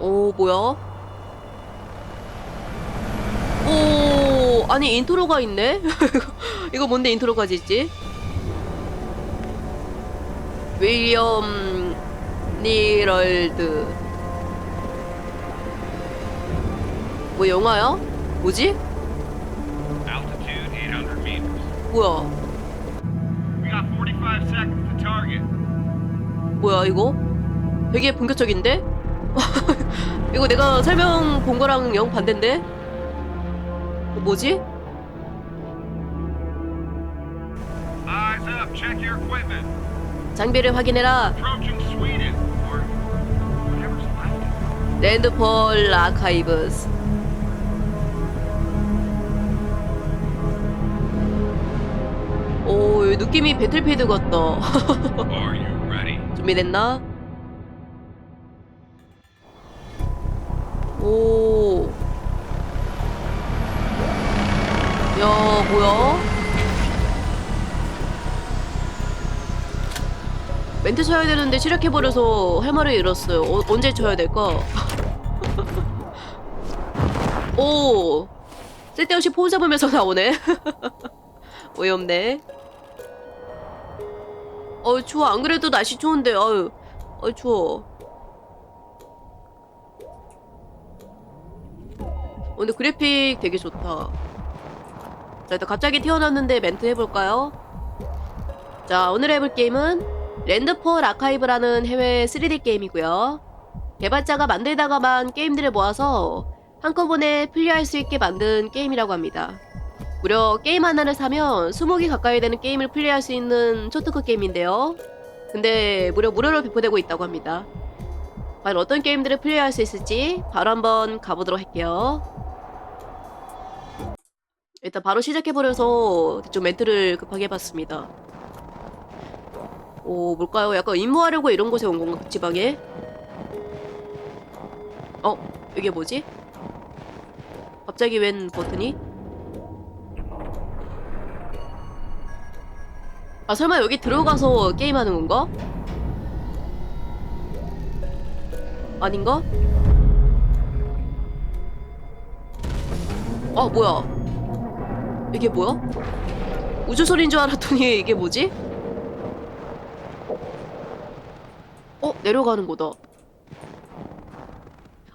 오, 뭐야? 오, 아니, 인트로가 있네? 이거 뭔데 인트로까지 있지? 윌리엄 니럴드. 뭐, 영화야? 뭐지? Altitude 800 meters. 뭐야? We got 45 seconds to target. 뭐야, 이거? 되게 본격적인데? 이거 내가 설명 본 거랑 영 반대인데? 어, 뭐지? Eyes up. Check your equipment. 장비를 확인해라. 랜드폴 아카이브스. 오, 느낌이 배틀필드 같다. 준비됐나? 오. 야, 뭐야? 멘트 쳐야 되는데 시작해버려서 할 말을 잃었어요. 어, 언제 쳐야 될까? 오! 쓸데없이 폰 잡으면서 나오네. 어이없네. 어 추워 안 그래도 날씨 추운데 아유 어 추워 어, 근데 그래픽 되게 좋다 자 일단 갑자기 태어났는데 멘트 해볼까요? 자 오늘 해볼 게임은 랜드폴 아카이브라는 해외 3D 게임이고요 개발자가 만들다가만 게임들을 모아서 한꺼번에 플레이할 수 있게 만든 게임이라고 합니다 무려 게임 하나를 사면 20개 가까이 되는 게임을 플레이할 수 있는 초특급 게임인데요. 근데 무려 무료로 배포되고 있다고 합니다. 과연 어떤 게임들을 플레이할 수 있을지 바로 한번 가보도록 할게요. 일단 바로 시작해버려서 좀 멘트를 급하게 해봤습니다. 오, 뭘까요? 약간 임무하려고 이런 곳에 온 건가, 그 지방에? 어, 이게 뭐지? 갑자기 웬 버튼이? 아 설마 여기 들어가서 게임하는 건가? 아닌가? 아 뭐야 이게 뭐야? 우주 소리인 줄 알았더니 이게 뭐지? 어 내려가는 거다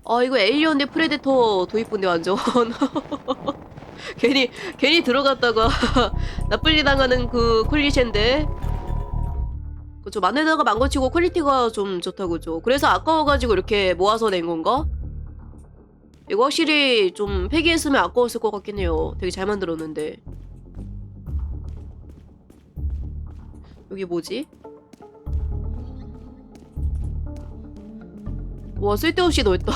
아 이거 에일리언 대 프레데터 도입본데 완전 괜히 괜히 들어갔다가 일 당하는 그 퀄리티인데 그죠 만들다가 망고치고 퀄리티가 좀 좋다고 죠 그래서 아까워가지고 이렇게 모아서 낸 건가? 이거 확실히 좀 폐기했으면 아까웠을 것 같긴 해요 되게 잘 만들었는데 여기 뭐지? 와 쓸데없이 넓다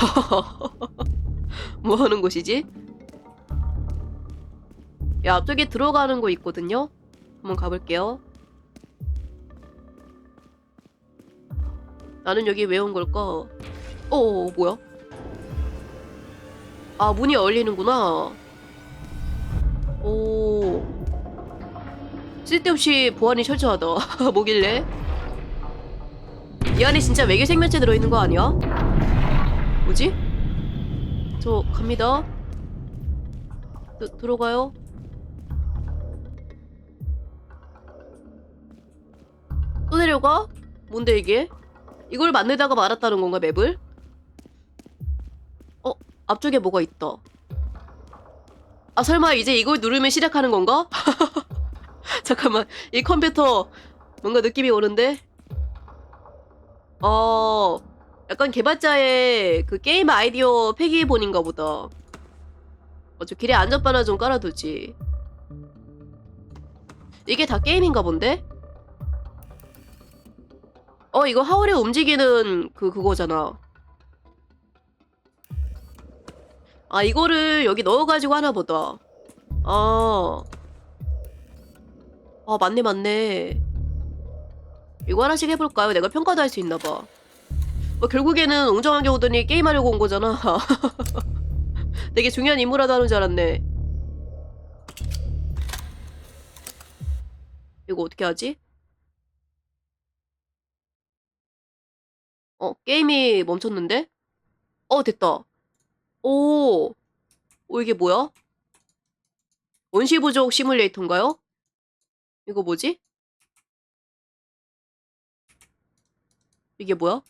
뭐 하는 곳이지? 야, 앞쪽에 들어가는 거 있거든요? 한번 가볼게요. 나는 여기 왜 온 걸까? 어, 뭐야? 아, 문이 열리는구나. 오. 쓸데없이 보안이 철저하다. 뭐길래? 이 안에 진짜 외계 생명체 들어있는 거 아니야? 뭐지? 저 갑니다. 드, 들어가요. 또 내려가? 뭔데 이게? 이걸 만들다가 말았다는 건가 맵을? 어? 앞쪽에 뭐가 있다 아 설마 이제 이걸 누르면 시작하는 건가? 잠깐만 이 컴퓨터 뭔가 느낌이 오는데? 어... 약간 개발자의 그 게임 아이디어 폐기본인가 보다 어, 저 길에 안전바나 좀 깔아두지 이게 다 게임인가 본데? 어 이거 하울에 움직이는 그 그거잖아. 아 이거를 여기 넣어가지고 하나 보다. 아. 아 맞네 맞네. 이거 하나씩 해볼까요? 내가 평가도 할 수 있나봐. 뭐 결국에는 웅장하게 오더니 게임하려고 온 거잖아. 되게 중요한 임무라도 하는 줄 알았네. 이거 어떻게 하지? 어, 게임이 멈췄는데? 어, 됐다. 오, 오, 이게 뭐야? 원시 부족 시뮬레이터인가요? 이거 뭐지? 이게 뭐야?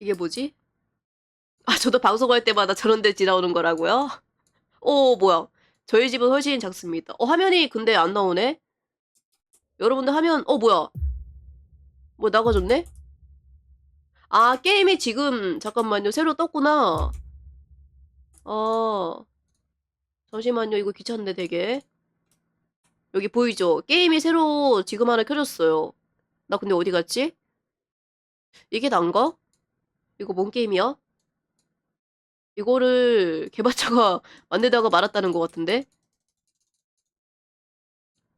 이게 뭐지? 아, 저도 방송할 때마다 저런 데 지나오는 거라고요? 오, 뭐야. 저희 집은 훨씬 작습니다. 어, 화면이 근데 안 나오네? 여러분들 화면, 어, 뭐야. 뭐 나가졌네? 아, 게임이 지금, 잠깐만요. 새로 떴구나. 아, 잠시만요. 이거 귀찮네, 되게. 여기 보이죠? 게임이 새로 지금 하나 켜졌어요. 나 근데 어디 갔지? 이게 난가? 이거 뭔 게임이야? 이거를 개발자가 만들다가 말았다는 것 같은데?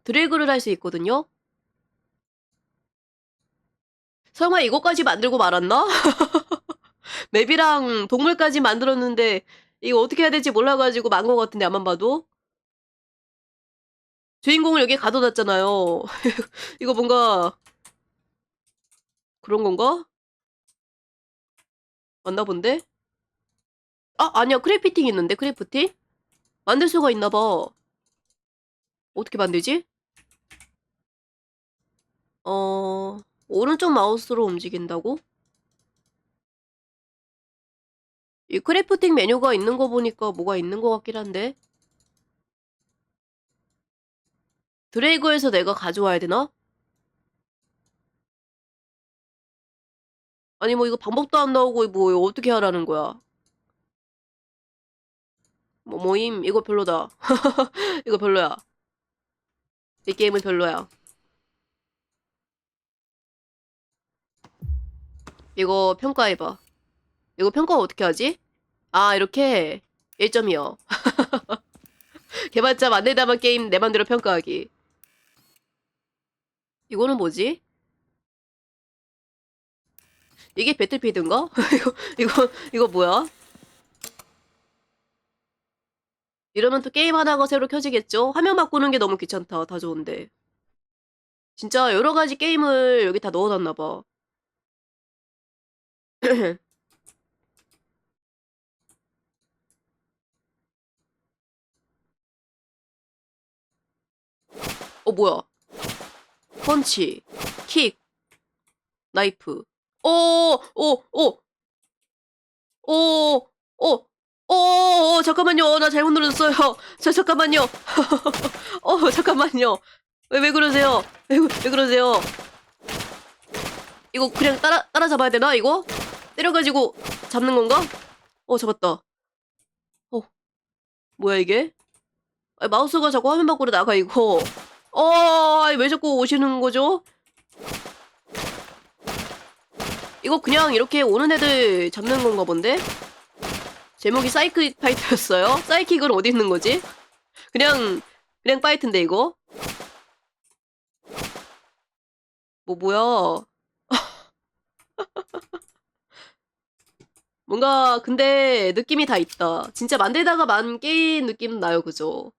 드래그를 할 수 있거든요? 설마 이거까지 만들고 말았나? 맵이랑 동물까지 만들었는데 이거 어떻게 해야 될지 몰라가지고 만 것 같은데 안만 봐도 주인공을 여기 가둬놨잖아요. 이거 뭔가 그런 건가? 맞나 본데? 아 아니야 크래피팅 있는데 크래프팅? 만들 수가 있나 봐. 어떻게 만들지? 어 오른쪽 마우스로 움직인다고? 이 크래프팅 메뉴가 있는 거 보니까 뭐가 있는 것 같긴 한데. 드래그해서 내가 가져와야 되나? 아니 뭐 이거 방법도 안 나오고 뭐 어떻게 하라는 거야? 뭐 모임 이거 별로다. 이거 별로야. 이 게임은 별로야. 이거 평가해봐. 이거 평가 어떻게 하지? 아, 이렇게 1점이요. 개발자 만들다만 게임 내 맘대로 평가하기. 이거는 뭐지? 이게 배틀필드인가? 이거, 이거, 이거 뭐야? 이러면 또 게임 하나가 새로 켜지겠죠? 화면 바꾸는 게 너무 귀찮다. 다 좋은데. 진짜 여러 가지 게임을 여기 다 넣어놨나 봐. 어, 뭐야? 펀치, 킥, 나이프. 오, 오, 오, 오, 오, 오, 오, 잠깐만요. 나 잘못 눌렀어요. 자, 잠깐만요. 어, 잠깐만요. 왜, 왜 그러세요? 왜, 왜 그러세요? 이거 그냥 따라, 따라 잡아야 되나, 이거? 때려가지고 잡는 건가? 어, 잡았다. 어, 뭐야, 이게? 아, 마우스가 자꾸 화면 밖으로 나가, 이거. 어, 아이, 왜 자꾸 오시는 거죠? 이거 그냥 이렇게 오는 애들 잡는 건가 본데? 제목이 사이킥 파이터였어요? 사이킥은 어디 있는 거지? 그냥, 그냥 파이트인데, 이거? 뭐, 뭐야. 뭔가, 근데, 느낌이 다 있다. 진짜 만들다가 만 게임 느낌 나요, 그죠?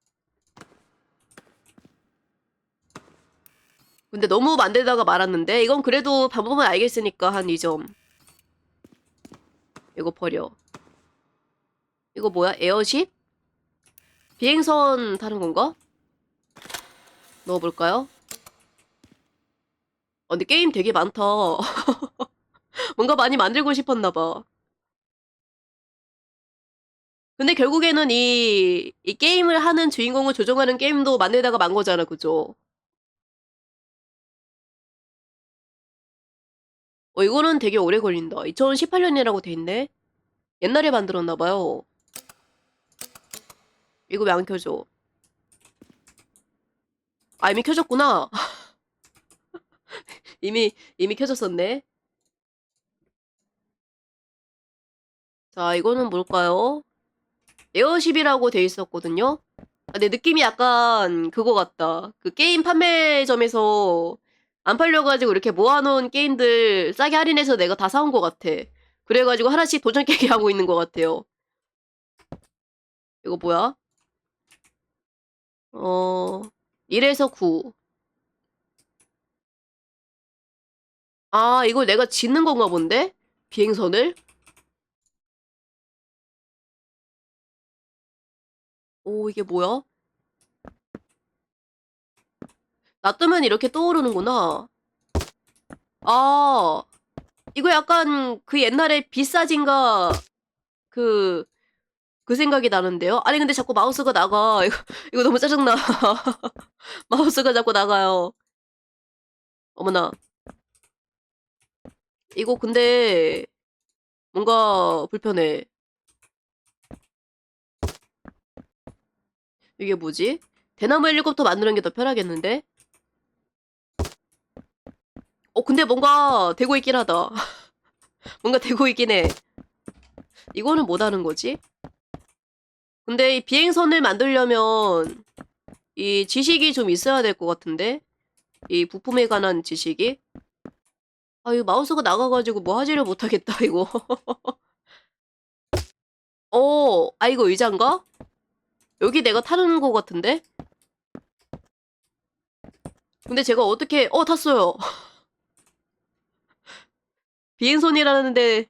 근데 너무 만들다가 말았는데 이건 그래도 방법은 알겠으니까 한 2점 이거 버려 이거 뭐야 에어쉽? 비행선 타는 건가? 넣어볼까요? 어, 근데 게임 되게 많다 뭔가 많이 만들고 싶었나봐 근데 결국에는 이, 이 게임을 하는 주인공을 조종하는 게임도 만들다가 만 거잖아 그죠? 어, 이거는 되게 오래 걸린다. 2018년이라고 돼 있네. 옛날에 만들었나 봐요. 이거 왜 안 켜져? 아, 이미 켜졌구나. 이미, 이미 켜졌었네. 자, 이거는 뭘까요? 에어쉽이라고 돼 있었거든요. 아, 근데 느낌이 약간 그거 같다. 그 게임 판매점에서 안 팔려가지고 이렇게 모아놓은 게임들 싸게 할인해서 내가 다 사온 것 같아. 그래가지고 하나씩 도전 깨기 하고 있는 것 같아요. 이거 뭐야? 어, 1에서 9. 아, 이걸 내가 짓는 건가 본데? 비행선을? 오, 이게 뭐야? 놔두면 이렇게 떠오르는구나. 아, 이거 약간 그 옛날에 비싸진가 그, 그 생각이 나는데요? 아니, 근데 자꾸 마우스가 나가. 이거, 이거 너무 짜증나. 마우스가 자꾸 나가요. 어머나. 이거 근데 뭔가 불편해. 이게 뭐지? 대나무 헬리콥터 만드는 게 더 편하겠는데? 어, 근데 뭔가 되고 있긴 하다. 뭔가 되고 있긴 해. 이거는 못 하는 거지? 근데 이 비행선을 만들려면 이 지식이 좀 있어야 될 것 같은데? 이 부품에 관한 지식이? 아, 이거 마우스가 나가가지고 뭐 하지를 못하겠다, 이거. 어, 아, 이거 의자인가? 여기 내가 타는 거 같은데? 근데 제가 어떻게, 어, 탔어요. 비행선이라는데,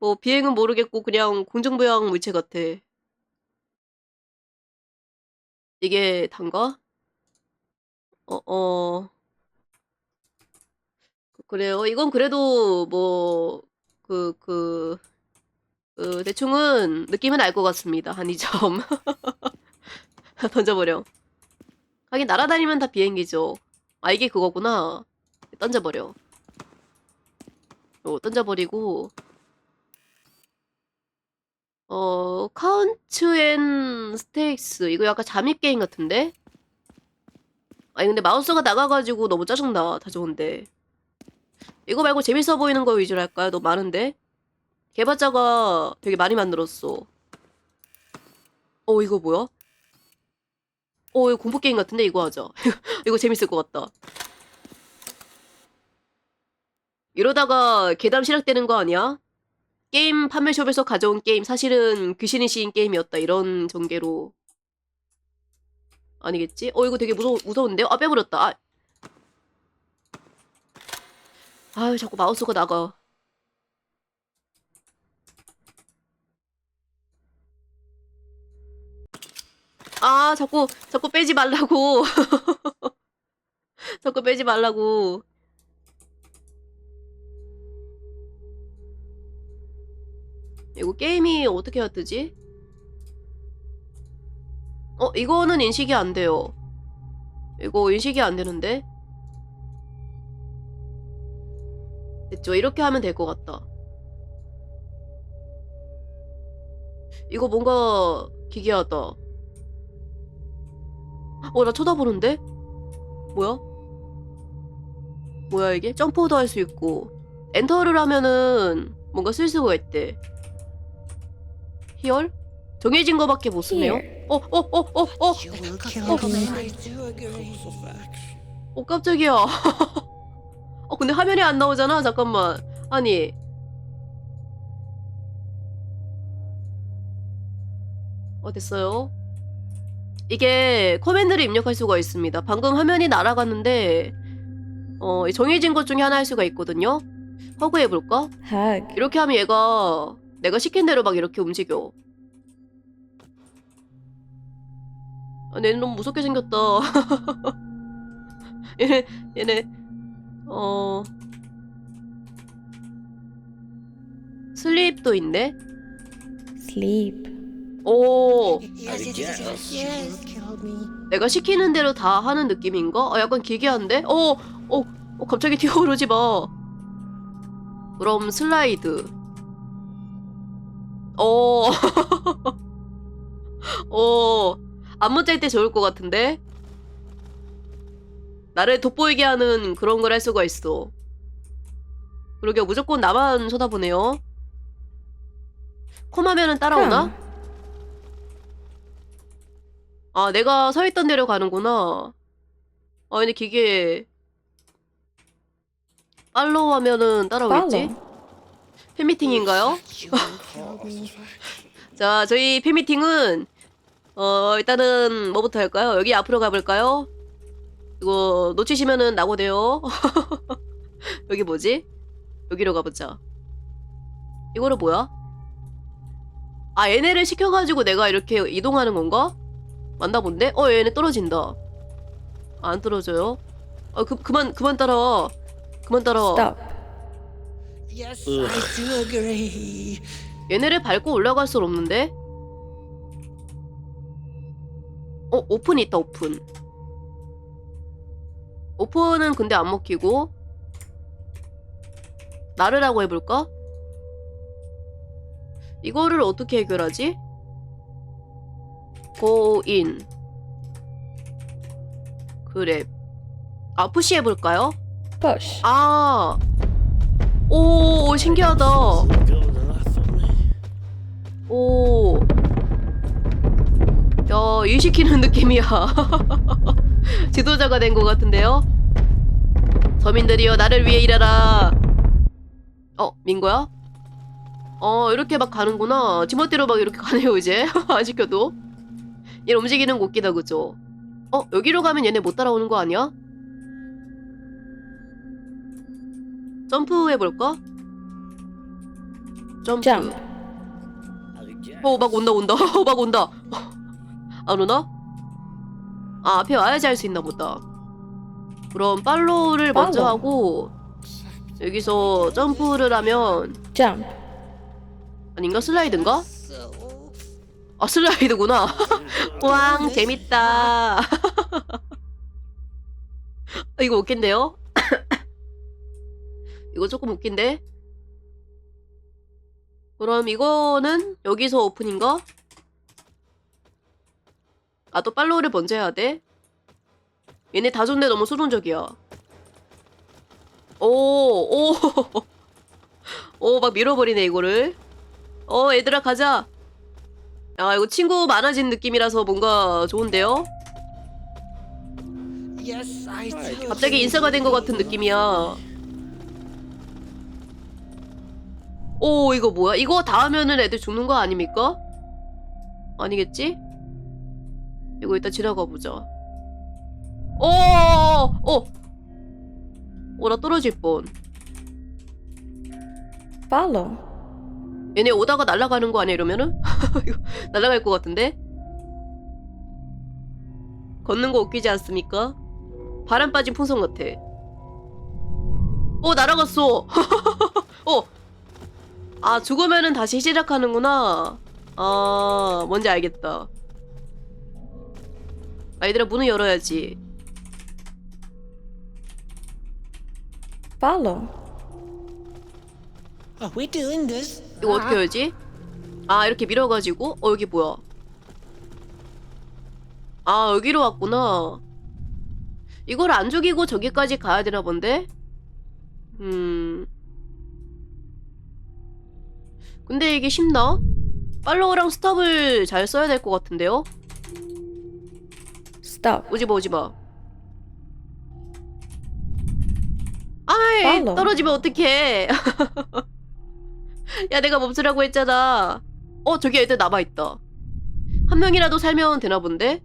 뭐, 비행은 모르겠고, 그냥 공중부양 물체 같아. 이게 단가? 어, 어. 그래요. 이건 그래도 뭐, 그, 그, 그, 대충은 느낌은 알 것 같습니다. 한 2점. 던져버려. 하긴 날아다니면 다 비행기죠. 아, 이게 그거구나. 던져버려. 어, 던져버리고. 어, 카운트 앤 스테이크스. 이거 약간 잠입 게임 같은데? 아니, 근데 마우스가 나가가지고 너무 짜증나. 다 좋은데. 이거 말고 재밌어 보이는 거 위주로 할까요? 너무 많은데? 개발자가 되게 많이 만들었어. 어, 이거 뭐야? 어, 이거 공포 게임 같은데? 이거 하자. 이거 재밌을 것 같다. 이러다가 계담 시작되는 거 아니야? 게임 판매숍에서 가져온 게임 사실은 귀신이 씌인 게임이었다. 이런 전개로. 아니겠지? 어, 이거 되게 무서, 무서운데요? 아, 빼버렸다. 아. 아유, 자꾸 마우스가 나가. 아, 자꾸, 자꾸 빼지 말라고. 자꾸 빼지 말라고. 이거 게임이 어떻게 해야 뜨지? 어, 이거는 인식이 안 돼요. 이거 인식이 안 되는데? 됐죠? 이렇게 하면 될 것 같다. 이거 뭔가 기괴하다. 어, 나 쳐다보는데? 뭐야? 뭐야, 이게? 점프도 할 수 있고. 엔터를 하면은 뭔가 쓸 수가 있대. 히얼? 정해진 거밖에 못 쓰네요. 어, 어, 어, 어, 어! Me. 어, 깜짝이야. 어, 근데 화면이 안 나오잖아. 잠깐만. 아니. 어, 됐어요. 이게 커맨드를 입력할 수가 있습니다. 방금 화면이 날아갔는데, 어, 이 정해진 것 중에 하나 할 수가 있거든요. 허그 해볼까? Hug. 이렇게 하면 얘가 내가 시킨 대로 막 이렇게 움직여. 아, 얘는 너무 무섭게 생겼다. 얘네, 얘네, 어, 슬립도 있네? Sleep. 오, Yes, yes, yes, yes, yes. Me. 내가 시키는 대로 다 하는 느낌인가? 아, 약간 기괴한데? 어, 어, 어, 갑자기 튀어오르지 마. 그럼 슬라이드. 어, 어, 안무 짤 때 좋을 것 같은데? 나를 돋보이게 하는 그런 걸 할 수가 있어. 그러게 무조건 나만 쳐다보네요. 콤하면은 따라오나? 아, 내가 서 있던 데로 가는구나. 아, 근데 기계 팔로우 하면은 따라오겠지? 팬미팅인가요? 자, 저희 팬미팅은 어, 일단은 뭐부터 할까요? 여기 앞으로 가볼까요? 이거 놓치시면은 낙오돼요. 여기 뭐지? 여기로 가보자. 이거는 뭐야? 아 얘네를 시켜가지고 내가 이렇게 이동하는 건가? 맞나 본데? 어 얘네 떨어진다. 아, 안 떨어져요? 아 그, 그만 그만 따라와. 그만 따라와. Stop. Yes, I do agree. 얘네를 밟고 올라갈 순 없는데? 어, 오픈 있다, 오픈. 오픈은 근데 안 먹히고. 나르라고 해볼까? 이거를 어떻게 해결하지? Go in. 그래. 아, 푸시 해볼까요? Push. 아. 오, 신기하다. 오. 야, 일 시키는 느낌이야. 지도자가 된 것 같은데요? 서민들이여, 나를 위해 일하라. 어, 민거야? 어, 이렇게 막 가는구나. 지멋대로 막 이렇게 가네요, 이제. 안 시켜도. 얘 움직이는 거 웃기다, 그죠? 어, 여기로 가면 얘네 못 따라오는 거 아니야? 점프 해볼까? 점프. Jump. 어, 막 온다, 온다. 어, 막 온다. 안 오나? 아, 앞에 와야지 할 수 있나 보다. 그럼 팔로우를 먼저 팔로우. 하고 여기서 점프를 하면 Jump. 아닌가 슬라이드인가? 아 슬라이드구나. 왕 재밌다. 이거 웃긴데요? 이거 조금 웃긴데? 그럼 이거는 여기서 오픈인가? 아 또 팔로우를 먼저 해야 돼? 얘네 다 좋네 너무 수동적이야. 오, 오, 오, 막 밀어버리네 이거를. 어, 얘들아 가자. 야, 이거 친구 많아진 느낌이라서 뭔가 좋은데요? 갑자기 인싸가 된 것 같은 느낌이야. 오, 이거 뭐야? 이거 다 하면은 애들 죽는 거 아닙니까? 아니겠지? 이거 이따 지나가 보자. 오, 어, 오, 나 떨어질 뻔. Follow. 얘네 오다가 날아가는 거 아니야 이러면은? 날아갈 것 같은데? 걷는 거 웃기지 않습니까? 바람 빠진 풍선 같아. 어 날아갔어. 어. 아 죽으면은 다시 시작하는구나. 아 뭔지 알겠다. 아 얘들아 문을 열어야지. Follow. Are we doing this? 이거 어떻게 열지? 아 이렇게 밀어가지고 어 여기 뭐야? 아 여기로 왔구나. 이걸 안 죽이고 저기까지 가야 되나 본데? 음. 근데 이게 쉽나? 팔로우랑 스탑을 잘 써야 될 것 같은데요? Stop. 오지마 오지마. 아이 팔로우. 떨어지면 어떡해. 야 내가 멈추라고 했잖아. 어 저기 애들 남아있다. 한 명이라도 살면 되나 본데?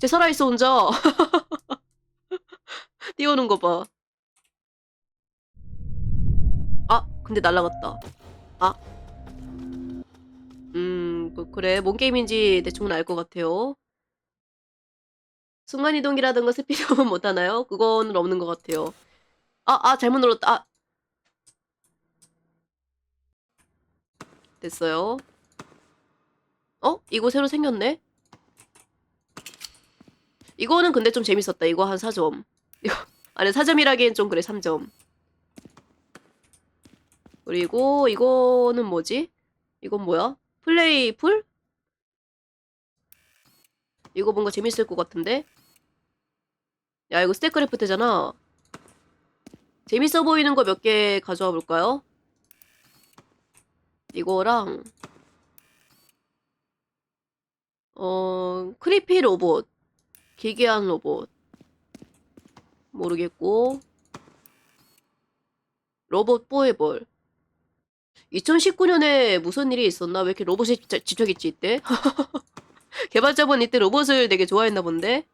쟤 살아있어 혼자. 뛰어오는 거 봐. 아 근데 날라갔다. 아. 음 그, 그래 뭔 게임인지 대충은 알 것 같아요. 순간이동이라든가 스피드업은 못하나요? 그거는 없는 것 같아요. 아, 아, 잘못 눌렀다. 아. 됐어요. 어? 이거 새로 생겼네? 이거는 근데 좀 재밌었다. 이거 한 4점. 이거, 아니, 4점이라기엔 좀 그래, 3점. 그리고 이거는 뭐지? 이건 뭐야? 플레이 풀? 이거 뭔가 재밌을 것 같은데? 야, 이거 스태크래프트잖아. 재밌어 보이는 거 몇 개 가져와 볼까요? 이거랑 어 크리피 로봇 기괴한 로봇 모르겠고 로봇 뽀에볼 2019년에 무슨 일이 있었나? 왜 이렇게 로봇이 지- 집착했지 이때? 개발자분 이때 로봇을 되게 좋아했나 본데?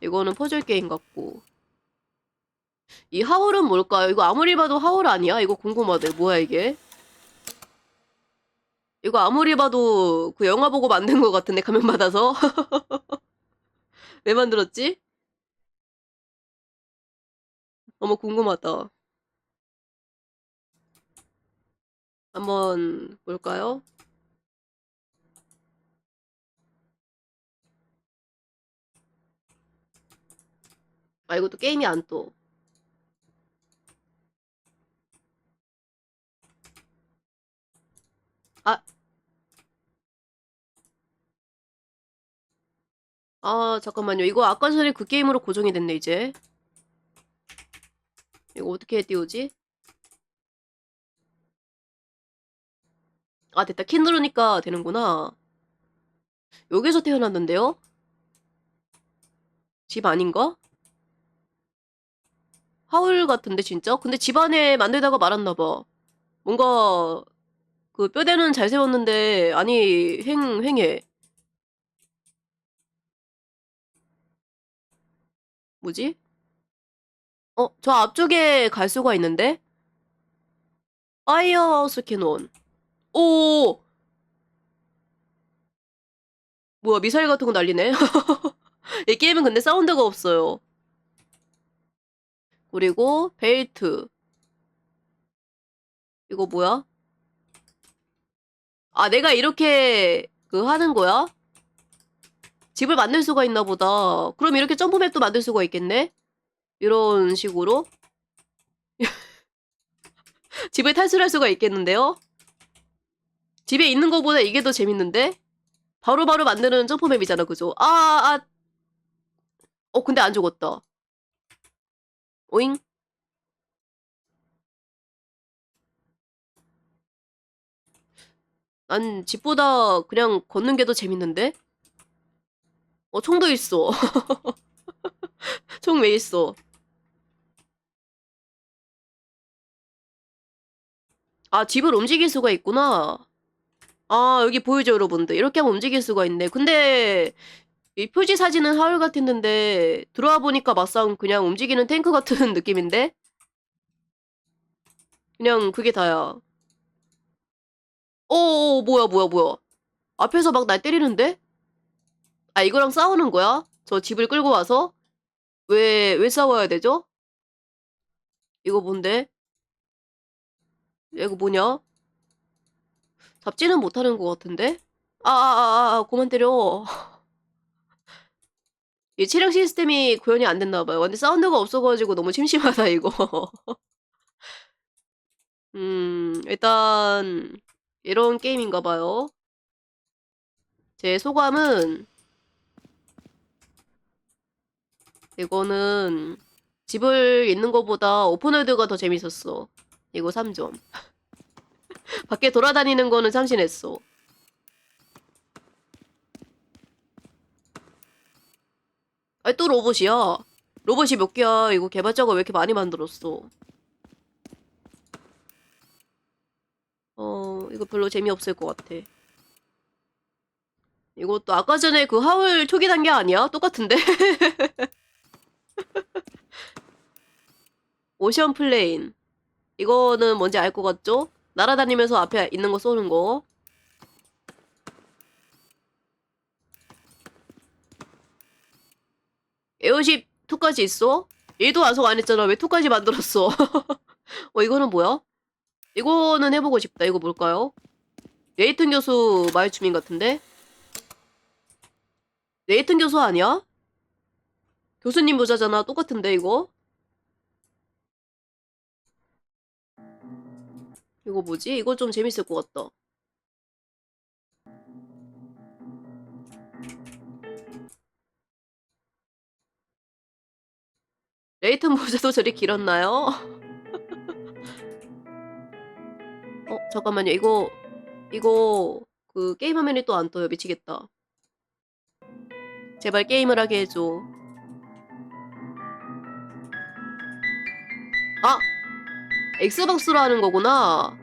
이거는 퍼즐 게임 같고 이 하울은 뭘까요? 이거 아무리 봐도 하울 아니야? 이거 궁금하네. 뭐야 이게? 이거 아무리 봐도 그 영화 보고 만든 것 같은데 가면 받아서 왜 만들었지? 어머 궁금하다. 한번 볼까요? 아 이것도 게임이 안 또. 아. 아, 잠깐만요. 이거 아까 전에 그 게임으로 고정이 됐네, 이제. 이거 어떻게 띄우지? 아, 됐다. 키 누르니까 되는구나. 여기서 태어났는데요? 집 아닌가? 하울 같은데, 진짜? 근데 집 안에 만들다가 말았나봐. 뭔가, 그 뼈대는 잘 세웠는데, 아니, 횡, 횡해. 뭐지? 어, 저 앞쪽에 갈 수가 있는데? 파이어하우스 캐논. 오! 뭐야, 미사일 같은 거 날리네? 이 게임은 근데 사운드가 없어요. 그리고, 벨트. 이거 뭐야? 아, 내가 이렇게, 그, 하는 거야? 집을 만들 수가 있나 보다. 그럼 이렇게 점프맵도 만들 수가 있겠네? 이런 식으로. 집을 탈출할 수가 있겠는데요? 집에 있는 것보다 이게 더 재밌는데? 바로 바로 만드는 점프맵이잖아, 그죠? 아, 아. 어, 근데 안 죽었다. 오잉? 난 집보다 그냥 걷는 게 더 재밌는데? 어, 총도 있어. 총 왜 있어? 아, 집을 움직일 수가 있구나. 아, 여기 보이죠, 여러분들. 이렇게 하면 움직일 수가 있네. 근데, 이 표지 사진은 하울 같았는데, 들어와 보니까 막상 그냥 움직이는 탱크 같은 느낌인데? 그냥 그게 다야. 오, 뭐야, 뭐야, 뭐야. 앞에서 막 날 때리는데? 아, 이거랑 싸우는 거야? 저 집을 끌고 와서? 왜, 왜 싸워야 되죠? 이거 뭔데? 이거 뭐냐? 잡지는 못하는 것 같은데? 아, 아, 아, 아, 그만 때려. 이 체력 시스템이 구현이 안 됐나 봐요. 근데 사운드가 없어가지고 너무 심심하다, 이거. 음, 일단, 이런 게임인가 봐요. 제 소감은, 이거는 집을 있는 것보다 오픈월드가 더 재밌었어. 이거 3점. 밖에 돌아다니는 거는 참신했어. 아니 또 로봇이야. 로봇이 몇 개야. 이거 개발자가 왜 이렇게 많이 만들었어. 어, 이거 별로 재미없을 것 같아. 이것도 아까 전에 그 하울 초기 단계 아니야? 똑같은데? 오션 플레인. 이거는 뭔지 알 것 같죠? 날아다니면서 앞에 있는 거 쏘는 거. 에어십 2까지 있어? 1도 완성 안 했잖아. 왜 2까지 만들었어? 어, 이거는 뭐야? 이거는 해보고 싶다. 이거 뭘까요? 네이튼 교수 마을 주민 같은데? 네이튼 교수 아니야? 교수님 모자잖아. 똑같은데, 이거? 이거 뭐지? 이거 좀 재밌을 것 같다. 레이튼 모자도 저리 길었나요? 잠깐만요. 이거, 이거, 그, 게임 화면이 또 안 떠요. 미치겠다. 제발 게임을 하게 해줘. 아! 엑스박스로 하는 거구나.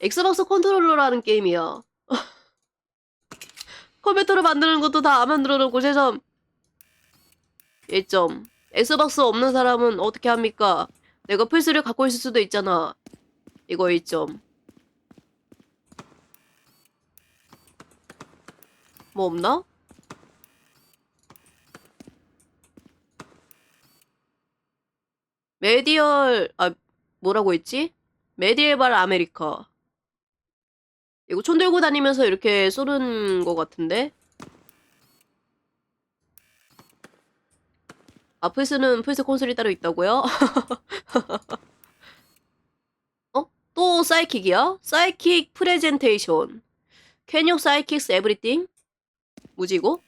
엑스박스 컨트롤러라는 게임이야. 컴퓨터로 만드는 것도 다 안 만들어 놓고 세점 1점. 엑스박스 없는 사람은 어떻게 합니까? 내가 플스를 갖고 있을 수도 있잖아. 이거 1점. 뭐 없나? 메디얼 아 뭐라고 했지? 메디에발 아메리카. 이거 총 들고 다니면서 이렇게 쏘는 거 같은데? 아, 플스는 플스 콘솔이 따로 있다고요? 어? 또 사이킥이야? 사이킥 프레젠테이션. You psychics everything? 뭐지 이거?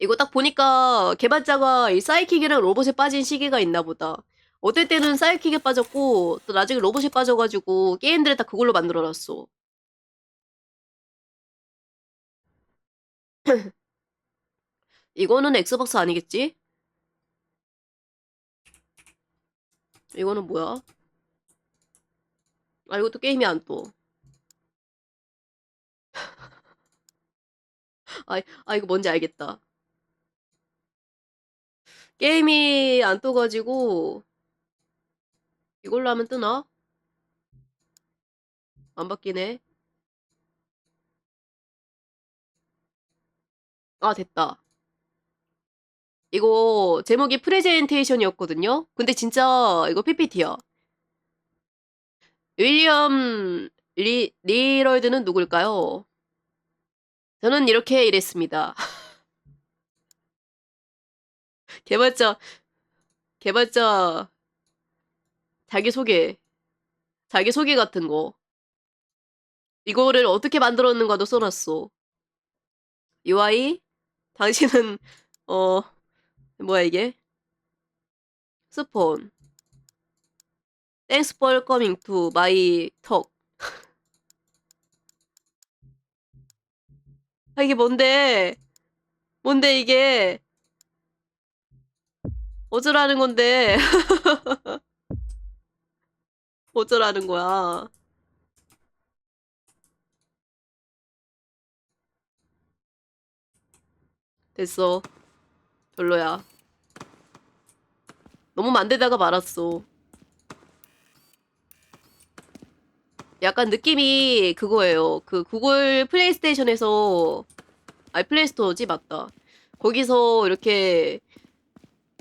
이거 딱 보니까 개발자가 이 사이킥이랑 로봇에 빠진 시기가 있나 보다. 어떨 때는 사이킥에 빠졌고 또 나중에 로봇에 빠져가지고 게임들을 다 그걸로 만들어놨어. 이거는 엑스박스 아니겠지? 이거는 뭐야? 아 이것도 게임이 안 떠. 아, 아 이거 뭔지 알겠다. 게임이 안 떠가지고 이걸로 하면 뜨나? 안 바뀌네. 아 됐다. 이거 제목이 프레젠테이션이었거든요. 근데 진짜 이거 PPT야. 윌리엄 리 리럴드는 누굴까요? 저는 이렇게 일했습니다. 개발자 개발자 자기 소개 자기 소개 같은 거. 이거를 어떻게 만들었는가도 써놨어. UI 당신은 어 뭐야 이게? 스폰. Thanks for coming to my talk 아 이게 뭔데? 뭔데 이게? 어쩌라는 건데? 어쩌라는 거야? 됐어. 별로야. 너무 만들다가 말았어. 약간 느낌이 그거예요. 그 구글 플레이스테이션에서 아니 플레이스토어지 맞다. 거기서 이렇게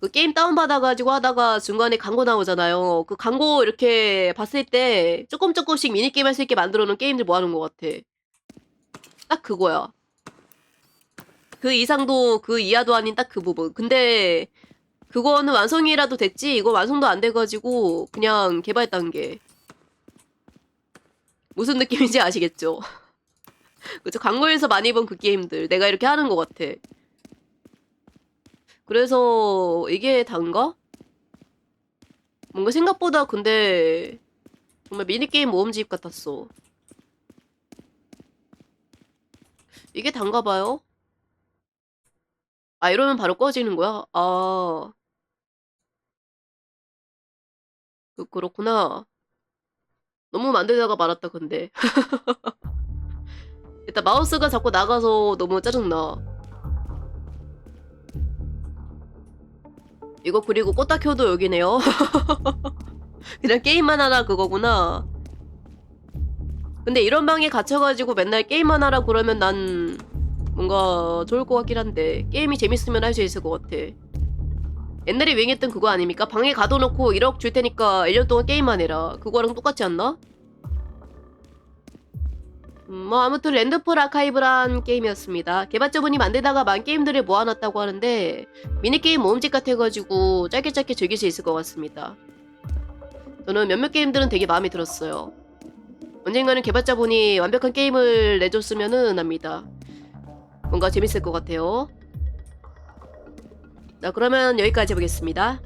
그 게임 다운 받아가지고 하다가 중간에 광고 나오잖아요. 그 광고 이렇게 봤을 때 조금 조금씩 미니 게임 할 수 있게 만들어 놓은 게임들 모아놓은 것 같아. 딱 그거야. 그 이상도 그 이하도 아닌 딱 그 부분. 근데 그거는 완성이라도 됐지 이거 완성도 안 돼가지고 그냥 개발 단계 무슨 느낌인지 아시겠죠? 그쵸 광고에서 많이 본 그 게임들 내가 이렇게 하는 것 같아 그래서 이게 단가? 뭔가 생각보다 근데 정말 미니게임 모음집 같았어 이게 단가 봐요? 아 이러면 바로 꺼지는 거야? 아 그, 그렇구나. 너무 만들다가 말았다, 근데. 일단 마우스가 자꾸 나가서 너무 짜증나. 이거 그리고 껐다 켜도 여기네요. 그냥 게임만 하라 그거구나. 근데 이런 방에 갇혀가지고 맨날 게임만 하라 그러면 난 뭔가 좋을 것 같긴 한데 게임이 재밌으면 할 수 있을 것 같아. 옛날에 유행했던 그거 아닙니까? 방에 가둬놓고 1억 줄 테니까 1년 동안 게임만 해라. 그거랑 똑같지 않나? 음, 뭐 아무튼 랜드폴 아카이브란 게임이었습니다. 개발자분이 만들다가 만 게임들을 모아놨다고 하는데 미니게임 모음집 같아가지고 짧게 짧게 즐길 수 있을 것 같습니다. 저는 몇몇 게임들은 되게 마음에 들었어요. 언젠가는 개발자분이 완벽한 게임을 내줬으면은 합니다. 뭔가 재밌을 것 같아요. 자, 그러면 여기까지 해보겠습니다.